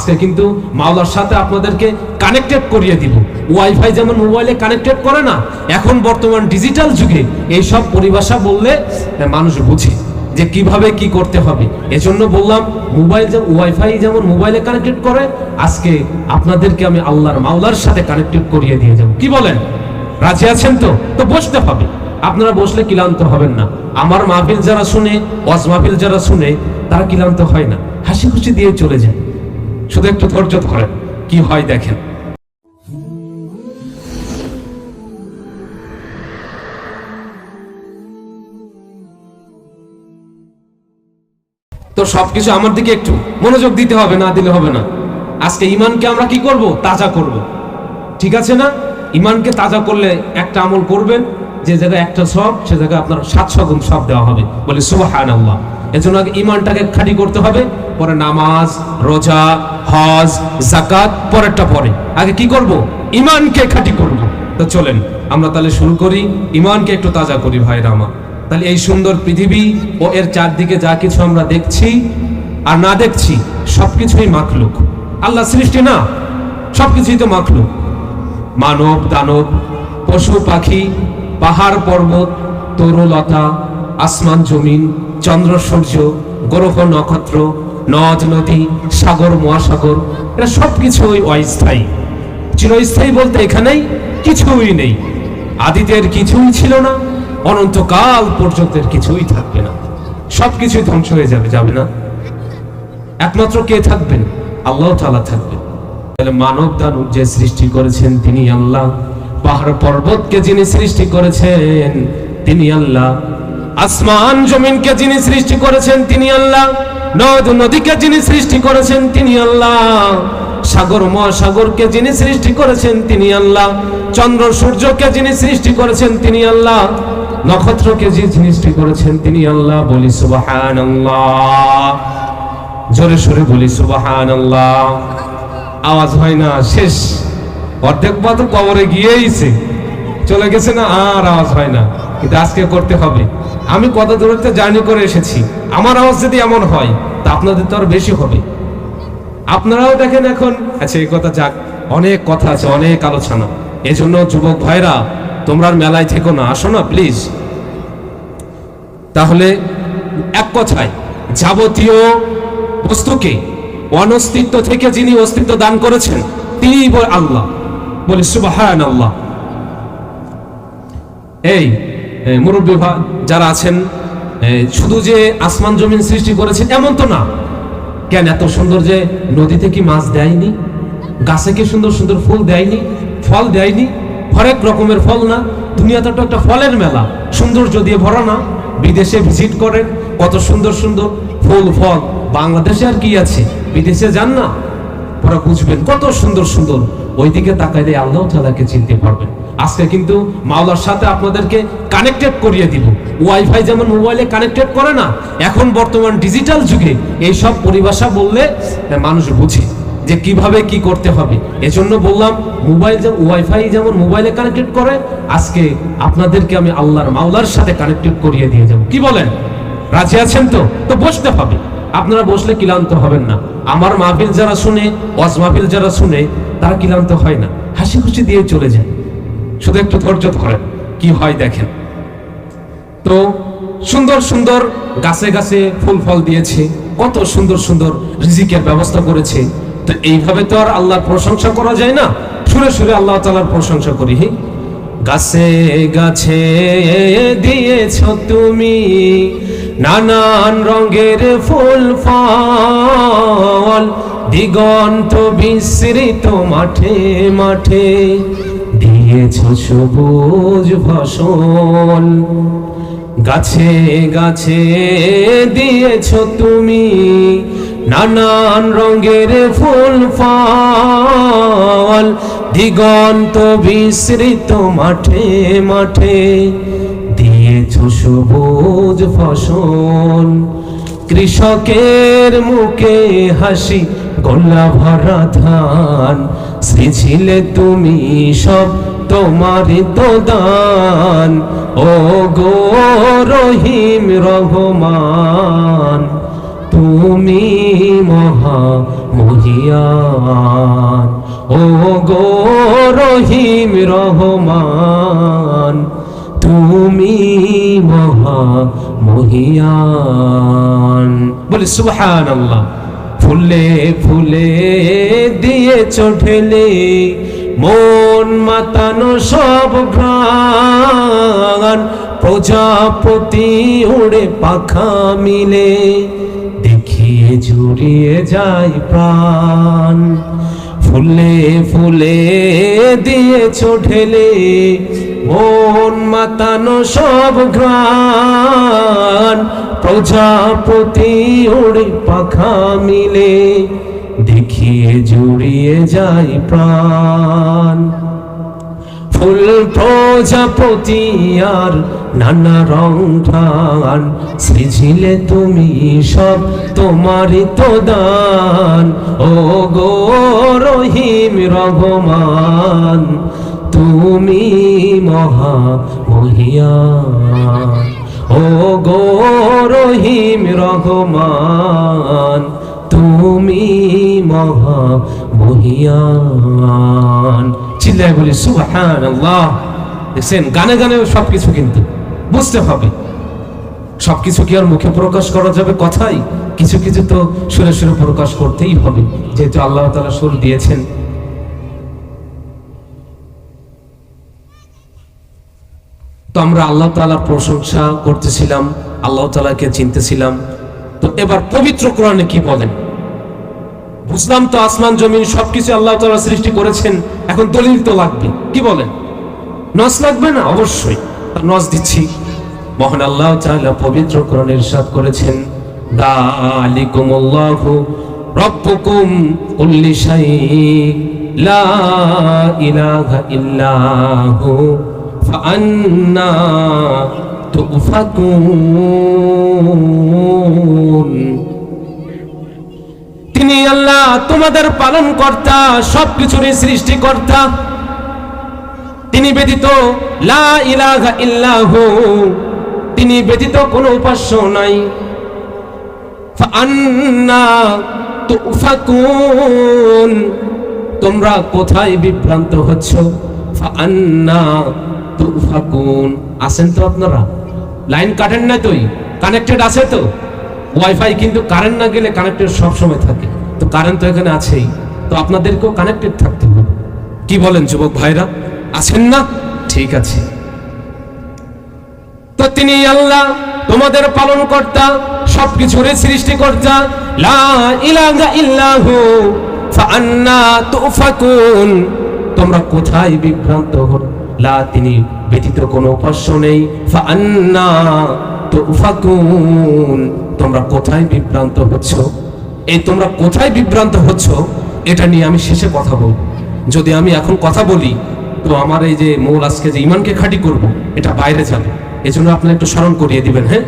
আজকে কিন্তু মাওলার সাথে আপনাদেরকে কানেক্টেড করিয়ে দিব। ওয়াইফাই যেমন মোবাইলে কানেক্টেড করে না, এখন বর্তমান ডিজিটাল যুগে এই সব পরিভাষা বললে মানুষ বুঝে যে কীভাবে কি করতে হবে। এজন্য বললাম মোবাইল যে ওয়াইফাই যেমন মোবাইলে কানেক্টেড করে, আজকে আপনাদেরকে আমি আল্লাহর মাওলার সাথে কানেক্টেড করিয়ে দিয়ে যাব। কি বলেন? রাজি আছেন তো? তো বসতে হবে। আপনারা বসলে ক্লান্ত হবেন না। আমার মাহফিল যারা শুনে, ওয়াজ মাহফিল যারা শুনে, তারা ক্লান্ত হয় না। হাসি খুশি দিয়ে চলে যায়। শুধু একটু ধৈর্য ধরেন। কি হয় দেখেন। তো সবকিছু আমার দিকে একটু মনোযোগ দিতে হবে, না দিলে হবে না। আজকে ইমানকে আমরা কি করব? তাজা করব। ঠিক আছে না? ইমানকে তাজা করলে একটা আমল করবেন, যে জায়গায় একটা সব, সে জায়গায় আপনার সাতশো গুণ সব দেওয়া হবে। বলে সুবাহান আল্লাহ এজন্য আগে ইমানটাকে খাঁটি করতে হবে, পরে নামাজ, রোজা, হজ জাকাত পরেরটা পরে। আগে কি করব? ইমানকে খাঁটি করব। তো চলেন, আমরা তাহলে শুরু করি। ইমানকে একটু তাজা করি ভাইরা আমার। তাহলে এই সুন্দর পৃথিবী ও এর চারদিকে যা কিছু আমরা দেখছি আর না দেখছি, সবকিছুই মাখলুক। আল্লাহ সৃষ্টি না, সবকিছুই তো মাখলুক। মানব, দানব, পশু, পাখি, পাহাড়, পর্বত, তরুলতা, আসমান, জমিন চন্দ্র, সূর্য, গ্রহ, নক্ষত্র, নদ, নদী, সাগর, মহাসাগর এটা সবকিছুই অস্থায়ী। চিরস্থায়ী বলতে এখানেই কিছুই নেই। আদিতের কিছুই ছিল না, অনন্তকাল পর্যন্ত কিছুই থাকবে না। সবকিছুই ধ্বংস হয়ে যাবে যাবে না। একমাত্র কে থাকবেন? আল্লাহ তাআলা থাকবেন। তাহলে মানব দানব যে সৃষ্টি করেছেন, তিনি আল্লাহ। পাহাড় পর্বতকে যিনি সৃষ্টি করেছেন, তিনি আল্লাহ। আসমান জমিনকে যিনি সৃষ্টি করেছেন তিনি আল্লাহ, নদ নদীকে যিনি সৃষ্টি করেছেন তিনি আল্লাহ, সাগর মহাসাগরকে যিনি সৃষ্টি করেছেন তিনি আল্লাহ, চন্দ্র সূর্যকে যিনি সৃষ্টি করেছেন তিনি আল্লাহ, নক্ষত্রকে যে সৃষ্টি করেছেন তিনি আল্লাহ, বলি সুবহানাল্লাহ। জোরে সোরে বলি সুবহানাল্লাহ। আওয়াজ হয় না, শেষ। অর্ধেক পথ কবরে গিয়েইছে চলে গেছে না, আর আওয়াজ হয় না। কিন্তু আজকে করতে হবে। আমি কত দূরত্বে জার্নি করে এসেছি। আমার আওয়াজ যদি এমন হয়, তা আপনাদের তো আর বেশি হবে। আপনারাও দেখেন এখন। আচ্ছা এই কথা যাক। অনেক কথা আছে, অনেক আলোচনা। এজন্য যুবক ভাইরা, তোমরা মেলায় থেকো না। আসো না প্লিজ তাহলে এক কথায়, যাবতীয় বস্তুকে অনস্তিত্ব থেকে যিনি অস্তিত্ব দান করেছেন তিনি আল্লাহ। বলে সুবাহান আল্লাহ এই মুরব্বী যারা আছেন শুধু যে আসমান জমিন সৃষ্টি করেছেন, এমন তো না। কেন এত সুন্দর যে নদীতে কি মাছ দেয়নি? গাছে কি সুন্দর সুন্দর ফুল দেয়নি? ফল দেয়নি? হরেক রকমের ফল না। দুনিয়াতে তো একটা ফলের মেলা। সৌন্দর্য দিয়ে ভরা না। বিদেশে ভিজিট করেন, কত সুন্দর সুন্দর ফুল, ফল। বাংলাদেশে আর কি আছে? বিদেশে যান না? ওরা বুঝবেন কত সুন্দর সুন্দর ওইদিকে তাকাইলে আল্লাহ তালাকে চিনতে পারবেন। আজকে কিন্তু মাওলার সাথে আপনাদেরকে কানেক্টেড করিয়ে দিব। ওয়াইফাই যেমন মোবাইলে কানেক্টেড করে না, এখন বর্তমান ডিজিটাল যুগে এই সব পরিভাষা বললে মানুষ বুঝে যে কীভাবে কি করতে হবে। এজন্য বললাম মোবাইল যে ওয়াইফাই যেমন মোবাইলে কানেক্টেড করে, আজকে আপনাদেরকে আমি আল্লাহর মাওলার সাথে কানেক্টেড করিয়ে দিয়ে যাব। কি বলেন? রাজি আছেন তো? তো বসতে হবে। আপনারা বসলে ক্লান্ত হবেন না। আমার মাহফিল যারা শুনে, ওয়াজ মাহফিল যারা শুনে তারা ক্লান্ত হয় না। হাসি খুশি দিয়ে চলে যায়। শুধু একটু ধৈর্য ধরেন, কি হয় দেখেন। তো সুন্দর সুন্দর গাছে গাছে ফুল ফল দিয়েছে, কত সুন্দর সুন্দর রিজিকের ব্যবস্থা করেছে। তো এইভাবে তো আর আল্লাহর প্রশংসা করা যায় না। সুরে সুরে আল্লাহ তালার প্রশংসা করি। হি গাছে গাছে দিয়েছ তুমি নানান রঙের ফুল ফল, দিগন্ত বিস্তৃত মাঠে মাঠে, দিয়েছ সবুজ ফসল। গাছে গাছে দিয়েছ তুমি নানান রঙের ফুল ফল, দিগন্ত বিস্তৃত মাঠে মাঠে দিয়েছ সবুজ ফসল। কৃষকের মুখে হাসি গোলা ভরা ধান। সৃছিলে তুমি সব তোমার তো দান ও গো রহিম রহমান, তুমি মহা মহিয়ান। ও গো রহিম রহমান তুমি মহা মহিয়ান। বলি সুবহান আল্লাহ ফুলে ফুলে দিয়ে ঠেলে মন মাতানো সব ঘ্রাণ। প্রজাপতি উড়ে পাখা মিলে দেখিয়ে জুড়িয়ে যায় প্রাণ। ফুলে ফুলে দিয়ে ঠেলে মন মাতানো সব ঘ্রাণ, প্রজাপতি উড়ে পাখা মিলে, দেখিয়ে জুড়িয়ে যায় প্রাণ। ফুল প্রজাপতি আর নানা রং ঠান সৃজিলে তুমি সব তোমারই তো দান। ও গো রহিম রহমান তুমি মহা মহিয়ান। ও গো রহিম রহমান, তুমি মহা মহিয়ান। চিল্লায় বলি আল্লাহ দেখছেন, গানে গানে সবকিছু কিন্তু, বুঝতে হবে। সবকিছু কি আর মুখে প্রকাশ করা যাবে কথাই? কিছু কিছু তো সুরে সুরে প্রকাশ করতেই হবে, যেহেতু আল্লাহ তাআলা সুর দিয়েছেন। তো আমরা আল্লাহ তাআলার প্রশংসা করতেছিলাম, আল্লাহ তালাকে চিনতেছিলাম। তো এবার পবিত্র কোরআনে কি বলেন? বুঝলাম তো আসমান, জমিন সবকিছু আল্লাহ তাআলা সৃষ্টি করেছেন, এখন দলিল তো লাগবে। কি বলেন? নস লাগবে না? অবশ্যই। নস দিচ্ছি। মহান আল্লাহ তাআলা পবিত্র কোরআনে ইরশাদ করেছেন লা ইলাহা ইল্লাহু ফাআন্না তুফাকুন তিনি আল্লাহ তোমাদের পালন কর্তা সবকিছুরই সৃষ্টিকর্তা। তিনি ব্যতীত লা ইলাহা ইল্লাহু, তিনি ব্যতীত কোনো উপাস্য নাই। তুফাকুন তোমরা কোথায় বিভ্রান্ত হচ্ছ? ফাআন্না তুফাকুন আছেন তো আপনারা? লাইন কাটেন না কানেক্টেড আছে তো? ওয়াইফাই কিন্তু কারেন্ট না গেলে কানেক্টেড থাকে। তো কারেন্ট তো এখানে আছেই। তো আপনাদেরকেও কানেক্টেড থাকতে হবে। কি বলেন যুবক ভাইরা? আছেন না? ঠিক আছে। তো তিনি আল্লাহ, তোমাদের পালন কর্তা সবকিছুর ফাআন্না তুফাকুন। তোমরা কোথায় বিভ্রান্ত হো লা, তিনি ব্যতীত কোনো উপাস্য নেই। তো তোমরা কোথায় বিভ্রান্ত হচ্ছ? এই তোমরা কোথায় বিভ্রান্ত হচ্ছ? এটা নিয়ে আমি শেষে কথা বলব। যদি আমি এখন কথা বলি, তো আমার এই যে মৌল আজকে যে ইমানকে খাঁটি করব, এটা বাইরে যাবে। এজন্য আপনি একটু স্মরণ করিয়ে দিবেন হ্যাঁ?